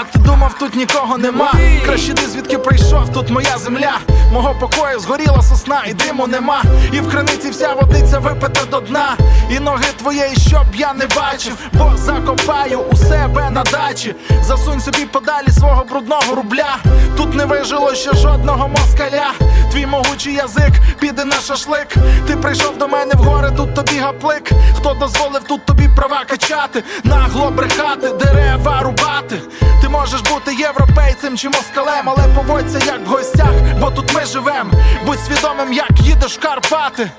А ти думав, тут нікого нема. Краще ти звідки прийшов, тут моя земля. Мого покою згоріла сосна, і диму нема. І в криниці вся водиця випита до дна. І ноги твоєї, щоб я не бачив, бо закопаю у себе на дачі. Засунь собі подалі свого брудного рубля. Тут не вижило ще жодного москаля. Твій могучий язик піде на шашлик. Ти прийшов до мене в гори, тут тобі гаплик. Хто дозволив тут тобі права качати, нагло брехати, дерева рубати. Можеш бути європейцем чи москалем, але поводься як в гостях, бо тут ми живем. Будь свідомим, як їдеш в Карпати,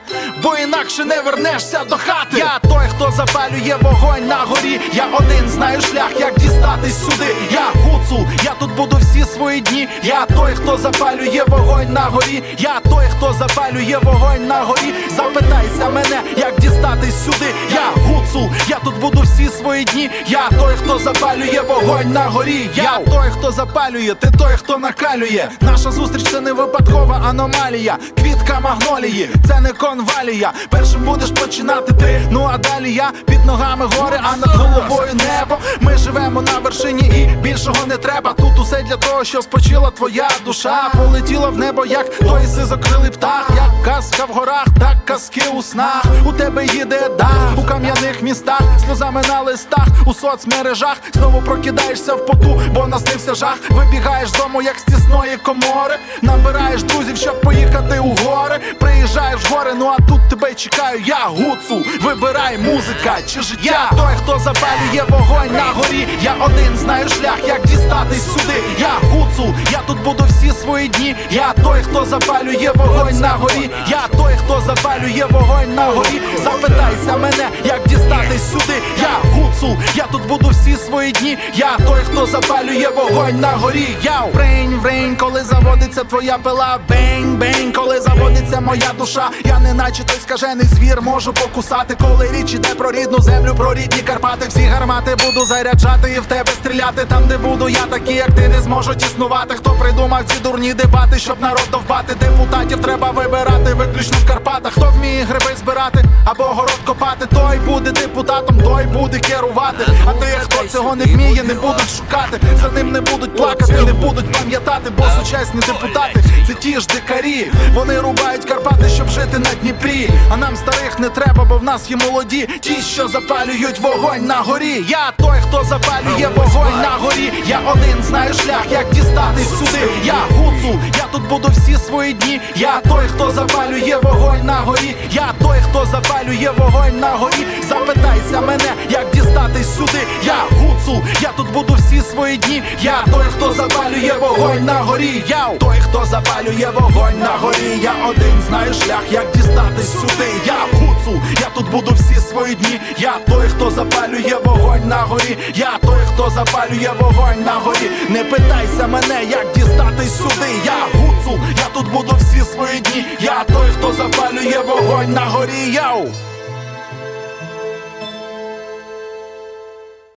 бо інакше не вернешся до хати. Я той, хто запалює вогонь на горі. Я один знаю шлях, як дістатись сюди. Я гуцул, я тут буду всі свої дні. Я той, хто запалює вогонь на горі. Я той, хто запалює вогонь на горі. Запитайся мене, як дістатись сюди. Я гуцул, я тут буду всі свої дні. Я той, хто запалює вогонь на горі. Я той, хто запалює, ти той, хто накалює. Наша зустріч це не випадкова аномалія. Квітка магнолії, це не конвалія. Першим будеш починати ти. Ну а далі я під ногами гори, а над головою небо. Ми живемо на вершині і більшого не треба. Тут усе для того, що спочила твоя душа. Полетіла в небо, як той сизокрилий птах, як казка в горах, так казки у снах. У тебе їде дах у кам'яних містах, сльозами на листах, у соцмережах. Знову прокидаєшся в поту, бо наснився жах. Вибігаєш з дому, як з тісної комори. Набираєш друзів, щоб поїхати у гори. Приїжджаєш в гори, ну а тут тебе чекаю. Я гуцул, вибирай музика чи життя. Я той, хто запалює вогонь на горі. Я один знаю шлях, як дістатись сюди. Я гуцул, я тут буду всі свої дні. Я той, хто запалює вогонь на горі. Я той, хто запалює вогонь на горі. Запитайся мене, як сюди. Я гуцул, я тут буду всі свої дні. Я той, хто запалює вогонь на горі. Я брень, врень, коли заводиться твоя пила. Бень, бень, коли моя душа. Я не наче той скажений звір, можу покусати, коли річ іде про рідну землю, про рідні Карпати. Всі гармати буду заряджати і в тебе стріляти. Там, де буду я, такі, як ти, не зможуть існувати. Хто придумав ці дурні дебати, щоб народ довбати? Депутатів треба вибирати, виключно в Карпатах. Хто вміє гриби збирати або город копати, той буде депутатом, той буде керувати. А ти, хто цього не вміє, не будуть шукати. За ним не будуть плакати, не будуть пам'ятати, бо сучасні депутати це ті ж дикарі. Вони рубають Карпати, щоб жити на Дніпрі. А нам старих не треба, бо в нас є молоді. Ті, що запалюють вогонь на горі. Я той, хто запалює вогонь на горі. Я один знаю шлях, як дістатись сюди. Я гуцул, я тут буду всі свої дні. Я той, хто запалює вогонь на горі. Я той, хто запалює вогонь на горі. Запитайся мене, як дістатись сюди. Я гуцул, я тут буду всі свої дні. Я той, хто запалює вогонь на горі. Я той, хто запалює вогонь на горі. Я один знаю шлях, як дістатись сюди. Я гуцул, я тут буду всі свої дні. Я той, хто запалює вогонь на горі. Я той, хто запалює вогонь на горі. Не питайся мене, як дістатись сюди. Я гуцул, я тут буду всі свої дні. Я той, хто запалює вогонь на горі. Яу!